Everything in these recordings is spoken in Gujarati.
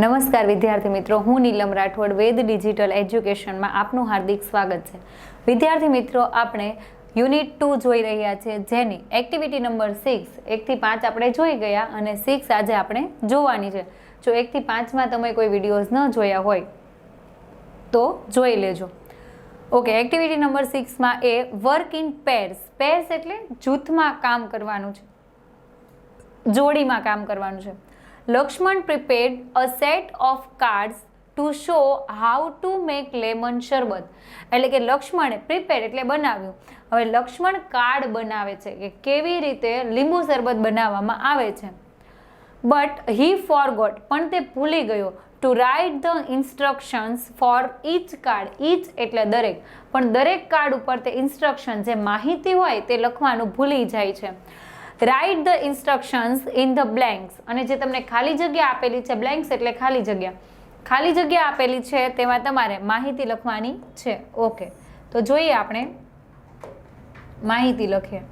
નમસ્કાર વિદ્યાર્થી મિત્રો, હું નીલમ રાઠોડ, વેદ ડિજિટલ એજ્યુકેશનમાં આપનું હાર્દિક સ્વાગત છે. વિદ્યાર્થી મિત્રો, આપણે યુનિટ ટુ જોઈ રહ્યા છે, જેની એક્ટિવિટી નંબર સિક્સ, એકથી પાંચ આપણે જોઈ ગયા અને સિક્સ આજે આપણે જોવાની છે. જો એકથી પાંચમાં તમે કોઈ વિડીયોઝ ન જોયા હોય, તો જોઈ લેજો. Okay, activity number સિક્સમાં A work in pairs. Pairs એટલે જૂથમાં કામ કરવાનું છે. જોડીમાં કામ કરવાનું છે. Laxman prepared a set of cards to show how to make lemon sharbat એટલે કે લક્ષ્મણે પ્રિપેર એટલે બનાવ્યું. હવે લક્ષ્મણ કાર્ડ બનાવે છે કે કેવી રીતે લીંબુ શરબત બનાવવામાં આવે છે. બટ હી ફોરગોટ પણ તે ભૂલી ગયો to write the instructions for each card each એટલે દરેક. પણ દરેક કાર્ડ ઉપર તે ઇન્સ્ટ્રક્શન જે માહિતી હોય તે લખવાનું ભૂલી જાય છે. Write the instructions in the blanks અને જે તમને ખાલી જગ્યા આપેલી છે બ્લેન્ક્સ એટલે ખાલી જગ્યા. ખાલી જગ્યા આપેલી છે તેમાં તમારે માહિતી લખવાની છે. ઓકે તો જોઈએ આપણે માહિતી લખીએ.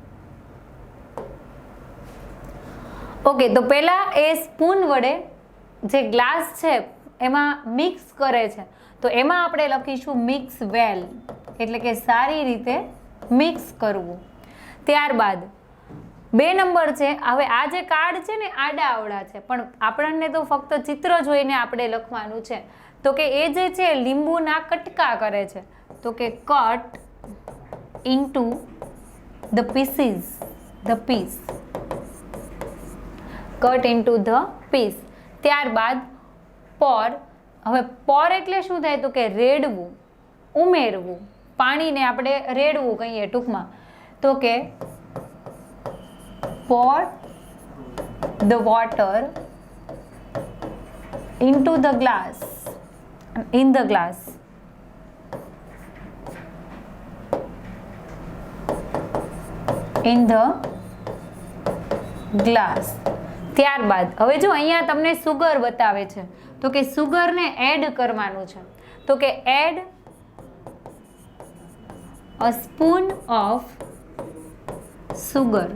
ઓકે તો પહેલાં એ સ્પૂન વડે જે ગ્લાસ છે, એમાં મિક્સ કરે છે. તો એમાં આપણે લખીશું મિક્સ વેલ એટલે કે સારી રીતે મિક્સ કરવું. ત્યારબાદ બે નંબર છે. હવે આ જે કાર્ડ છે ને, આડા આવડા છે. પણ આપણને તો ફક્ત ચિત્ર જોઈને આપણે લખવાનું છે. તો કે એ જે છે, લીંબુના કટકા કરે છે. તો કે cut into the pieces the piece cut into the piece ત્યારબાદ પોર હવે પોર એટલે શું થાય? તો કે રેડવું, ઉમેરવું. પાણીને આપણે રેડવું કહીએ ટૂંકમાં. તો કે pour the water into the glass, in the glass. In the glass. ત્યારબાદ, હવે જો અહીંયા તમને સુગર બતાવે છે, તો કે સુગરને એડ કરવાનું છે. તો કે add a spoon of sugar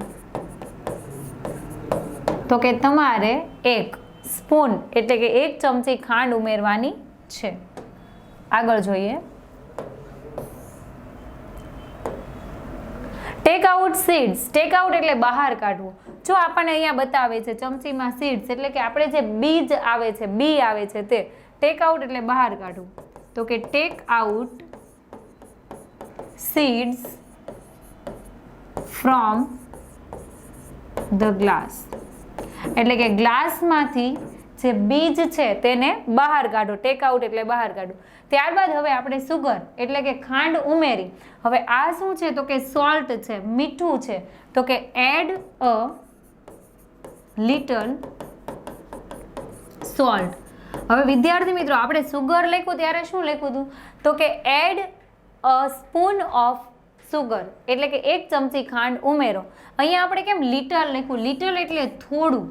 તો કે તમારે એક સ્પૂન, એટલે કે એક ચમચી ખાંડ ઉમેરવાની છે. આગળ જોઈએ. Take out seeds take out એટલે બહાર કાઢવું. જો આપણને અહીંયા બતાવે છે ચમચીમાં સીડ્સ એટલે કે આપણે જે બીજ આવે છે, બી આવે છે તે ટેક આઉટ એટલે બહાર કાઢવું. તો કે take out seeds from the glass એટલે કે ગ્લાસમાંથી જે બીજ છે તેને બહાર કાઢો ટેક આઉટ એટલે બહાર કાઢો. ત્યારબાદ હવે આપણે સુગર એટલે કે ખાંડ ઉમેરી. હવે આ શું છે? તો કે સોલ્ટ છે, મીઠું છે. તો કે એડ અ લિટલ સોલ્ટ હવે વિદ્યાર્થી મિત્રો, આપણે સુગર લખ્યું, ત્યારે શું લખ્યું હતું? તો કે add a spoon of sugar, એટલે કે એક ચમચી ખાંડ ઉમેરો. અહીંયા આપણે કેમ લિટલ લખ્યું લિટલ એટલે થોડું.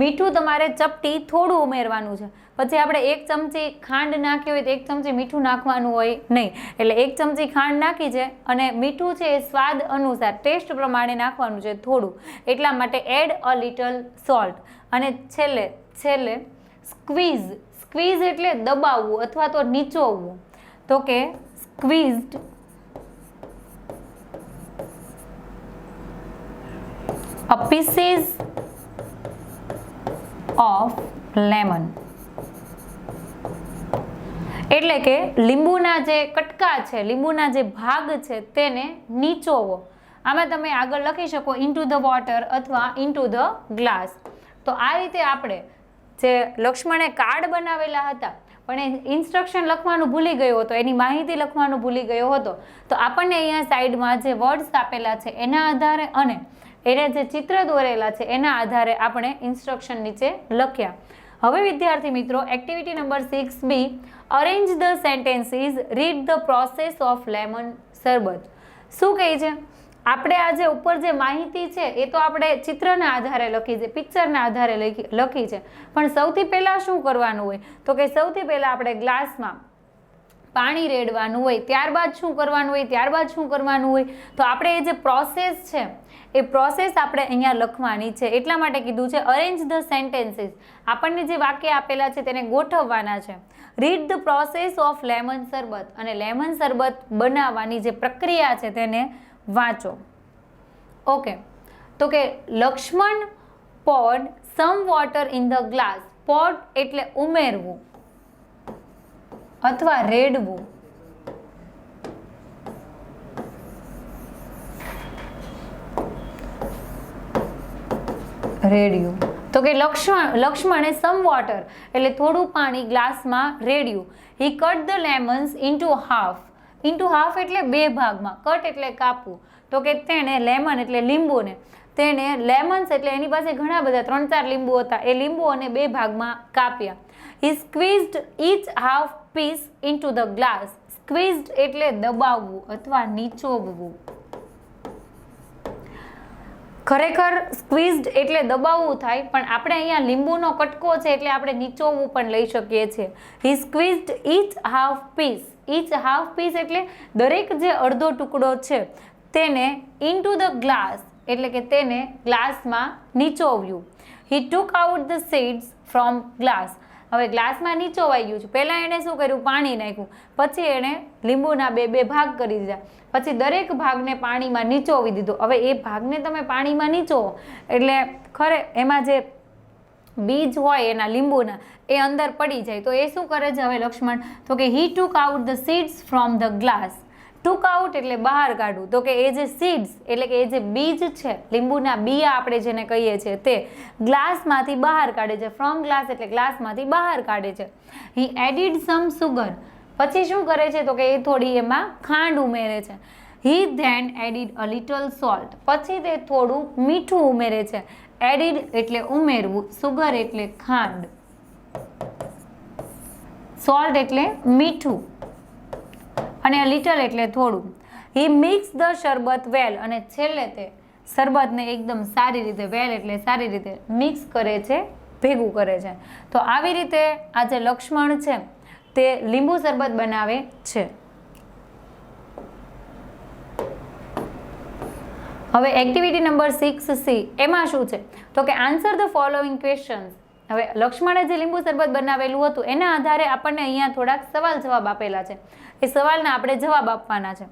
મીઠું તમારે ચપટી થોડું ઉમેરવાનું છે. પછી આપણે એક ચમચી ખાંડ નાખી હોય તો એક ચમચી મીઠું નાખવાનું હોય નહીં. એટલે એક ચમચી ખાંડ નાખી છે અને મીઠું છે એ સ્વાદ અનુસાર, ટેસ્ટ પ્રમાણે નાખવાનું છે થોડું. એટલા માટે એડ અ લિટલ સોલ્ટ. અને છેલ્લે છેલ્લે સ્ક્વીઝ. સ્ક્વીઝ એટલે દબાવવું અથવા તો નીચોવવું. તો કે squeezed a pieces of lemon એટલે કે લીંબુના જે કટકા છે, લીંબુના જે ભાગ છે, તેને નીચોવો. આમાં તમે આગળ લખી શકો ઇન્ટુ ધ વોટર અથવા ઇન્ટુ ધ ગ્લાસ તો આ રીતે આપણે જે લક્ષ્મણે કાર્ડ બનાવેલા હતા, પણ એ ઇન્સ્ટ્રક્શન લખવાનું ભૂલી ગયો હતો, એની માહિતી લખવાનું ભૂલી ગયો હતો. તો આપણને અહીંયા સાઈડમાં જે વર્ડ્સ આપેલા છે, એના આધારે અને એને જે ચિત્ર દોરેલા છે, એના આધારે આપણે ઇન્સ્ટ્રક્શન નીચે લખ્યા. હવે વિદ્યાર્થી મિત્રો activity number six B arrange the sentences read the process of lemon sharbat શું કહે છે? આપણે આ જે ઉપર જે માહિતી છે, એ તો આપણે ચિત્રના આધારે લખી છે પિક્ચરના આધારે લખી લખી છે. પણ સૌથી પહેલાં શું કરવાનું હોય? તો કે સૌથી પહેલાં આપણે ગ્લાસમાં પાણી રેડવાનું હોય, ત્યારબાદ શું કરવાનું હોય, ત્યારબાદ શું કરવાનું હોય, તો આપણે એ જે પ્રોસેસ છે, એ પ્રોસેસ આપણે અહીંયા લખવાની છે. એટલા માટે કીધું છે અરેન્જ ધ સેન્ટેન્સીસ આપણને જે વાક્ય આપેલા છે તેને ગોઠવવાના છે. Read the process of lemon sharbat અને લેમન શરબત બનાવવાની જે પ્રક્રિયા છે તેને વાંચો. ઓકે તો કે Laxman, pour some water in the glass pour એટલે ઉમેરવું. અથવા રેડવું. રેડ્યું. તો કે લક્ષ્મણ લક્ષ્મણે સમ વોટર એટલે થોડું પાણી ગ્લાસમાં રેડ્યું. He cut the lemons into half into half એટલે બે ભાગમાં. કટ એટલે કાપવું. તો કે તેણે લેમન એટલે લીંબુને. તેણે લેમન્સ એટલે એની પાસે ઘણા બધા, ત્રણ ચાર લીંબુ હતા. એ લીંબુઓને બે ભાગમાં કાપ્યા. He squeezed each half piece into the glass squeezed એટલે દબાવવું અથવા નીચોવવું. ખરેખર સ્ક્વીઝડ એટલે દબાવવું થાય, પણ આપણે અહીંયા લીંબુનો કટકો છે એટલે આપણે નીચોવવું પણ લઈ શકીએ છીએ. He squeezed each half piece each half piece એટલે દરેક જે અડધો ટુકડો છે, તેને ઇનટુ ધ ગ્લાસ એટલે કે તેને ગ્લાસમાં નીચોવ્યું. He took out the seeds from glass હવે ગ્લાસમાં નીચોવાઈ ગયું છે. પહેલાં એણે શું કર્યું? પાણી નાખ્યું. પછી એણે લીંબુના બે બે ભાગ કરી દીધા. પછી દરેક ભાગને પાણીમાં નીચોવી દીધો. હવે એ ભાગને તમે પાણીમાં નીચોવો. એટલે ખરે એમાં જે બીજ હોય એના લીંબુના, એ અંદર પડી જાય. તો એ શું કરે છે હવે લક્ષ્મણ? તો કે he took out the seeds from the glass took out એટલે બહાર કાઢવું. તો કે એ જે સીડ્સ એટલે કે એ જે બીજ છે, લીંબુના બિયા આપણે જેને કહીએ છીએ તે ગ્લાસમાંથી બહાર કાઢે છે. ફ્રોમ ગ્લાસ એટલે ગ્લાસમાંથી બહાર કાઢે છે. હી એડિડ સમ સુગર પછી શું કરે છે? તો કે એ થોડી એમાં ખાંડ ઉમેરે છે. He then added a little salt પછી તે થોડું મીઠું ઉમેરે છે. એડિડ એટલે ઉમેરવું સુગર એટલે ખાંડ. સોલ્ટ એટલે મીઠું. અને લિટલ એટલે થોડું. હી મિક્સ ધ શરબત વેલ અને છેલ્લે તે શરબતને એકદમ સારી રીતે વેલ એટલે સારી રીતે મિક્સ કરે છે, ભેગું કરે છે. તો આવી રીતે આ જે લક્ષ્મણ છે તે લીંબુ શરબત બનાવે છે. હવે એક્ટિવિટી નંબર સિક્સ સી એમાં શું છે? તો કે આન્સર ધ ફોલોઈંગ ક્વેશ્ચન્સ હવે લક્ષ્મણે જે લીંબુ શરબત બનાવેલું હતું, એના આધારે આપણને અહીંયા થોડાક સવાલ જવાબ આપેલા છે. એ સવાલના આપણે જવાબ આપવાના છે.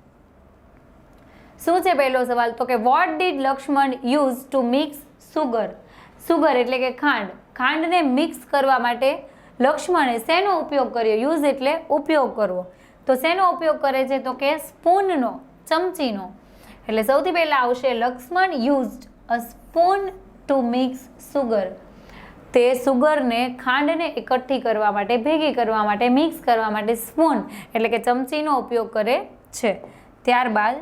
શું છે પહેલો સવાલ? તો કે what did Laxman use to mix sugar sugar એટલે કે ખાંડ. ખાંડને મિક્સ કરવા માટે લક્ષ્મણે શેનો ઉપયોગ કર્યો? યુઝ એટલે ઉપયોગ કરવો. તો શેનો ઉપયોગ કરે છે? તો કે સ્પૂનનો, ચમચીનો. એટલે સૌથી પહેલાં આવશે Laxman used a spoon to mix sugar તે સુગરને ખાંડને એકઠી કરવા માટે, ભેગી કરવા માટે, મિક્સ કરવા માટે સ્પૂન એટલે કે ચમચીનો ઉપયોગ કરે છે. ત્યારબાદ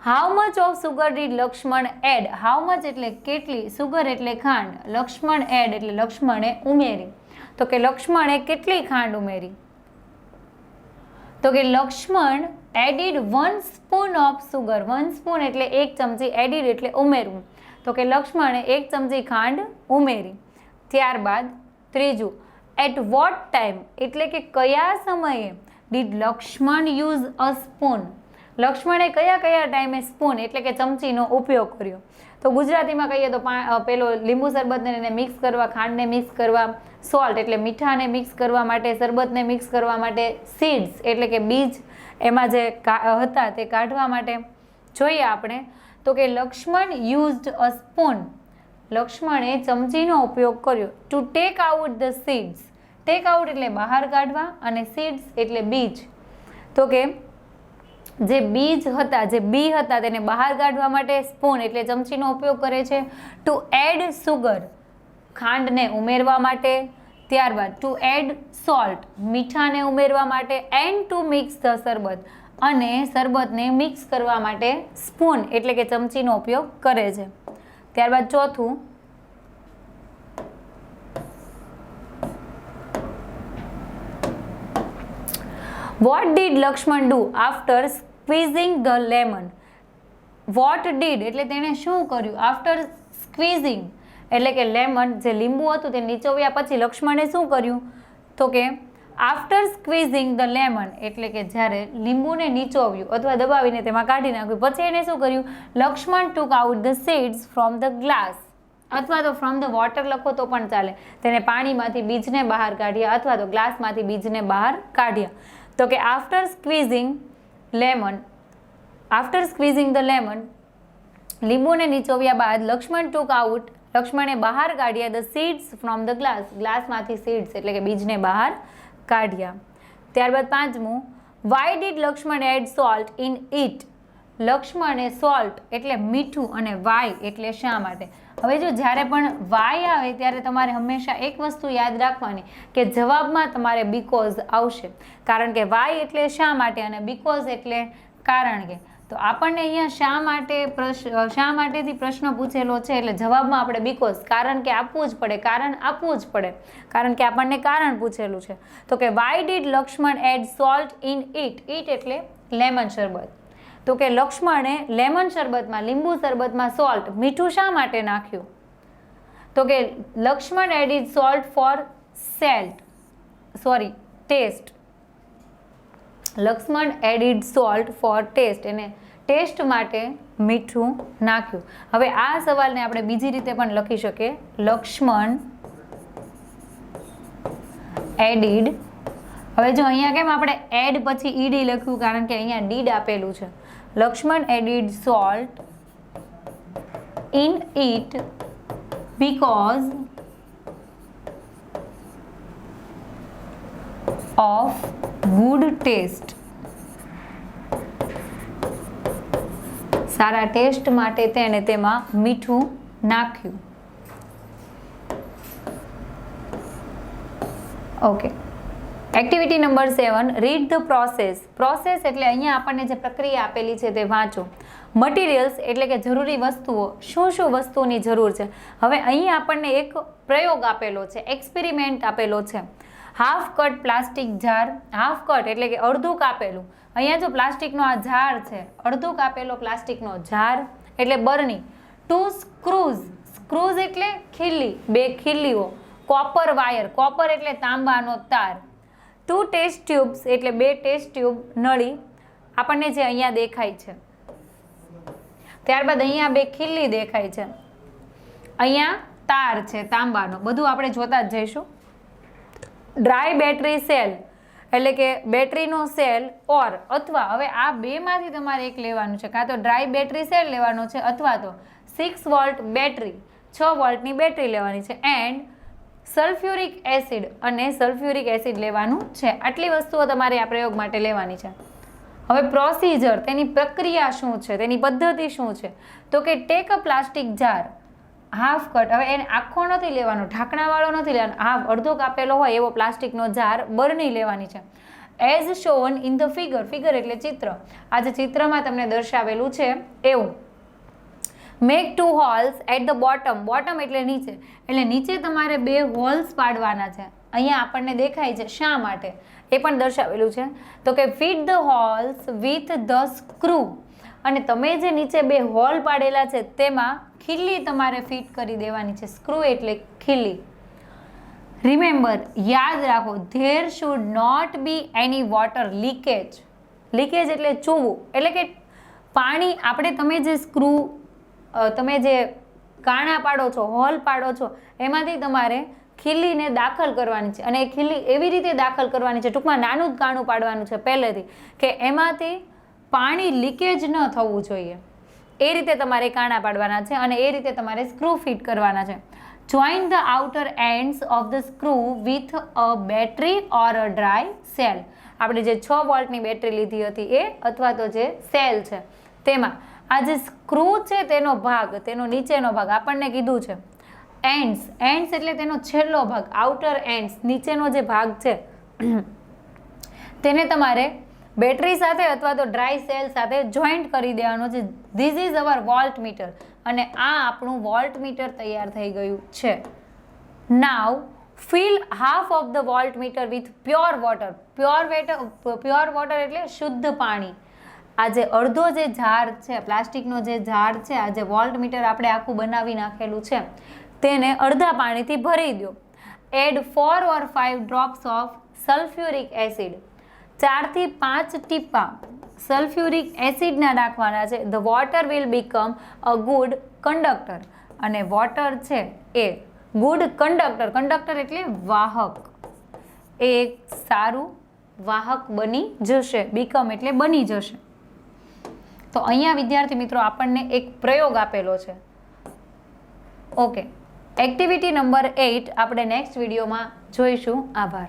how much of sugar did Laxman add how much એટલે કેટલી? સુગર એટલે ખાંડ. લક્ષ્મણ એડ એટલે લક્ષ્મણે ઉમેરી. તો કે લક્ષ્મણે કેટલી ખાંડ ઉમેરી? તો કે Laxman added one spoon of sugar one spoon એટલે એક ચમચી એડિડ એટલે ઉમેરવું. તો કે લક્ષ્મણે એક ચમચી ખાંડ ઉમેરી. ત્યારબાદ ત્રીજું એટ વોટ ટાઈમ એટલે કે કયા સમયે? Did Laxman use a spoon લક્ષ્મણે કયા કયા ટાઈમે સ્પૂન એટલે કે ચમચીનો ઉપયોગ કર્યો? તો ગુજરાતીમાં કહીએ તો પેલો લીંબુ શરબતને એને મિક્સ કરવા, ખાંડને મિક્સ કરવા સોલ્ટ એટલે મીઠાને મિક્સ કરવા માટે શરબતને મિક્સ કરવા માટે સીડ્સ એટલે કે બીજ એમાં જે હતા તે કાઢવા માટે. જોઈએ આપણે, તો કે લક્ષ્મણ યુઝડ અ સ્પૂન લક્ષ્મણે ચમચીનો ઉપયોગ કર્યો. To take out the seeds take out એટલે બહાર કાઢવા અને સીડ્સ એટલે બીજ. તો કે જે બીજ હતા, જે બી હતા તેને બહાર કાઢવા માટે સ્પૂન એટલે ચમચીનો ઉપયોગ કરે છે. ટુ એડ સુગર ખાંડને ઉમેરવા માટે. ત્યારબાદ ટુ એડ સોલ્ટ મીઠાને ઉમેરવા માટે એન્ડ ટુ મિક્સ ધ શરબત. અને શરબતને મિક્સ કરવા માટે સ્પૂન એટલે કે ચમચીનો ઉપયોગ કરે છે. ત્યારબાદ ચોથું. What did Laxman do after squeezing the lemon what did એટલે તેણે શું કર્યું? આફ્ટર સ્ક્વીઝિંગ એટલે કે લેમન જે લીંબુ હતું તે નીચોવ્યા પછી લક્ષ્મણે શું કર્યું? તો કે આફ્ટર સ્ક્વીઝિંગ ધ લેમન એટલે કે જ્યારે લીંબુને નીચોવ્યું અથવા દબાવીને તેમાં કાઢી નાખ્યું, પછી એને શું કર્યું? Laxman took out the seeds from the glass અથવા તો ફ્રોમ ધ વોટર લખો તો પણ ચાલે. તેને પાણીમાંથી બીજને બહાર કાઢ્યા અથવા તો ગ્લાસમાંથી બીજને બહાર કાઢ્યા. તો કે after squeezing lemon after squeezing the lemon લીંબુને નીચોવ્યા બાદ લક્ષ્મણ ટુક આઉટ લક્ષ્મણે બહાર કાઢ્યા the seeds from the glass ગ્લાસમાંથી seeds એટલે કે બીજને બહાર કાઢ્યા. ત્યારબાદ પાંચમું why did Laxman add salt in it લક્ષ્મણે salt એટલે મીઠું અને વાય એટલે શા માટે? હવે જો જ્યારે પણ વાય આવે ત્યારે તમારે હંમેશા એક વસ્તુ યાદ રાખવાની કે જવાબમાં તમારે બીકોઝ આવશે. કારણ કે વાય એટલે શા માટે અને બીકોઝ એટલે કારણ કે. તો આપણને અહીંયા શા માટે પ્રશ્ન શા માટેથી પ્રશ્ન પૂછેલો છે? એટલે જવાબમાં આપણે બીકોઝ કારણ કે આપવું જ પડે, કારણ આપવું જ પડે, કારણ કે આપણને કારણ પૂછેલું છે. તો કે why did Laxman add salt in it it એટલે લેમન શરબત. તો કે લક્ષ્મણે લેમન શરબતમાં, લીંબુ શરબતમાં સોલ્ટ મીઠું શા માટે નાખ્યું? તો કે Laxman added salt for salt sorry taste Laxman added salt for taste. એને ટેસ્ટ માટે મીઠું નાખ્યું. હવે આ સવાલને આપણે બીજી રીતે પણ લખી શકીએ. લક્ષ્મણ એડિડ. હવે જો અહીંયા કેમ આપણે એડ પછી ઈડી લખ્યું? કારણ કે અહીંયા ડીડ આપેલું છે. Laxman added salt in it because of good taste. Sara taste માટે તેણે તેમાં મીઠું નાખ્યું. Okay activity number seven read the process process એટલે અહીંયા આપણને જે પ્રક્રિયા આપેલી છે તે વાંચો. મટીરિયલ્સ એટલે કે જરૂરી વસ્તુઓ. શું શું વસ્તુઓની જરૂર છે? હવે અહીં આપણને એક પ્રયોગ આપેલો છે એક્સપેરિમેન્ટ આપેલો છે. Half cut plastic jar half cut એટલે કે અડધું કાપેલું. અહીંયા જો પ્લાસ્ટિકનો આ જાર છે, અડધું કાપેલો પ્લાસ્ટિકનો જાર એટલે બરણી ટુ સ્ક્રૂઝ સ્ક્રૂઝ એટલે ખીલ્લી, બે ખીલ્લીઓ. કોપર વાયર કોપર એટલે તાંબાનો તાર. ટુ ટેસ્ટ ટ્યુબ્સ એટલે બે ટેસ્ટ ટ્યુબ નળી. આપણને જે અહીંયા દેખાય છે. ત્યારબાદ અહીંયા બે ખીલ્લી દેખાય છે. અહીંયા તાર છે, તાંબાનો. બધું આપણે જોતા જ જઈશું. ડ્રાય બેટરી સેલ એટલે કે બેટરીનો સેલ ઓર અથવા હવે આ બેમાંથી તમારે એક લેવાનું છે, કાં તો ડ્રાય બેટરી સેલ લેવાનો છે, અથવા તો સિક્સ વોલ્ટ બેટરી છ વોલ્ટની બેટરી લેવાની છે એન્ડ સલ્ફ્યુરિક એસિડ અને સલ્ફ્યુરિક એસિડ લેવાનું છે. આટલી વસ્તુઓ તમારે આ પ્રયોગ માટે લેવાની છે. હવે પ્રોસિજર તેની પ્રક્રિયા શું છે, તેની પદ્ધતિ શું છે? તો કે take a plastic jar half cut હવે એને આખો નથી લેવાનો, ઢાંકણાવાળો નથી લેવાનો. હાફ અડધો કાપેલો હોય એવો પ્લાસ્ટિકનો જાર બરણી લેવાની છે. As shown in the figure figure એટલે ચિત્ર. આ જે ચિત્રમાં તમને દર્શાવેલું છે, એવું. Make two holes at the bottom bottom એટલે નીચે. એટલે નીચે તમારે બે હોલ્સ પાડવાના છે. અહીંયા આપણને દેખાય છે શા માટે. એ પણ દર્શાવેલું છે. તો કે fit the holes with the screw અને તમે જે નીચે બે હોલ પાડેલા છે, તેમાં ખીલ્લી તમારે ફિટ કરી દેવાની છે, સ્ક્રૂ એટલે ખીલ્લી. રિમેમ્બર યાદ રાખો there should not be any water leakage leakage એટલે ચૂવું. એટલે કે પાણી, આપણે તમે જે સ્ક્રૂ તમે જે કાણા પાડો છો, હોલ પાડો છો, એમાંથી તમારે ખીલીને દાખલ કરવાની છે. અને એ ખીલી એવી રીતે દાખલ કરવાની છે, ટૂંકમાં નાનું જ કાણું પાડવાનું છે પહેલેથી, કે એમાંથી પાણી લીકેજ ન થવું જોઈએ. એ રીતે તમારે કાણા પાડવાના છે અને એ રીતે તમારે સ્ક્રૂ ફિટ કરવાના છે. Join the outer ends of the screw with a battery or a dry cell આપણે જે છ વોલ્ટની બેટરી લીધી હતી એ અથવા તો જે સેલ છે. તેમાં આ જે સ્ક્રૂ છે તેનો ભાગ, તેનો નીચેનો ભાગ આપણને કીધું છે. એન્ડ્સ એન્ડ્સ એટલે તેનો છેલ્લો ભાગ આઉટર એન્ડ્સ નીચેનો જે ભાગ છે, તેને તમારે બેટરી સાથે અથવા તો ડ્રાય સેલ સાથે જોઈન્ટ કરી દેવાનો છે. This is our volt metre અને આ આપણું વોલ્ટ મીટર તૈયાર થઈ ગયું છે. Now fill half of the voltmeter with pure water pure water pure water એટલે શુદ્ધ પાણી. આ જે અડધો જે ઝાડ છે, પ્લાસ્ટિકનો જે ઝાડ છે, આ જે વોલ્ટ મીટર આપણે આખું બનાવી નાખેલું છે, તેને અડધા પાણીથી ભરી દો. Add four or five drops of sulphuric acid ચારથી પાંચ ટીપા સલ્ફ્યુરિક એસિડના નાખવાના છે. The water will become a good conductor અને વોટર છે એ ગુડ કંડક્ટર કંડક્ટર એટલે વાહક. એ એક સારું વાહક બની જશે. બીકમ એટલે બની જશે. તો અહીંયા વિદ્યાર્થી મિત્રો આપણને એક પ્રયોગ આપેલો છે. ઓકે એક્ટિવિટી નંબર એઇટ આપણે નેક્સ્ટ વિડીયોમાં જોઈશું. આભાર.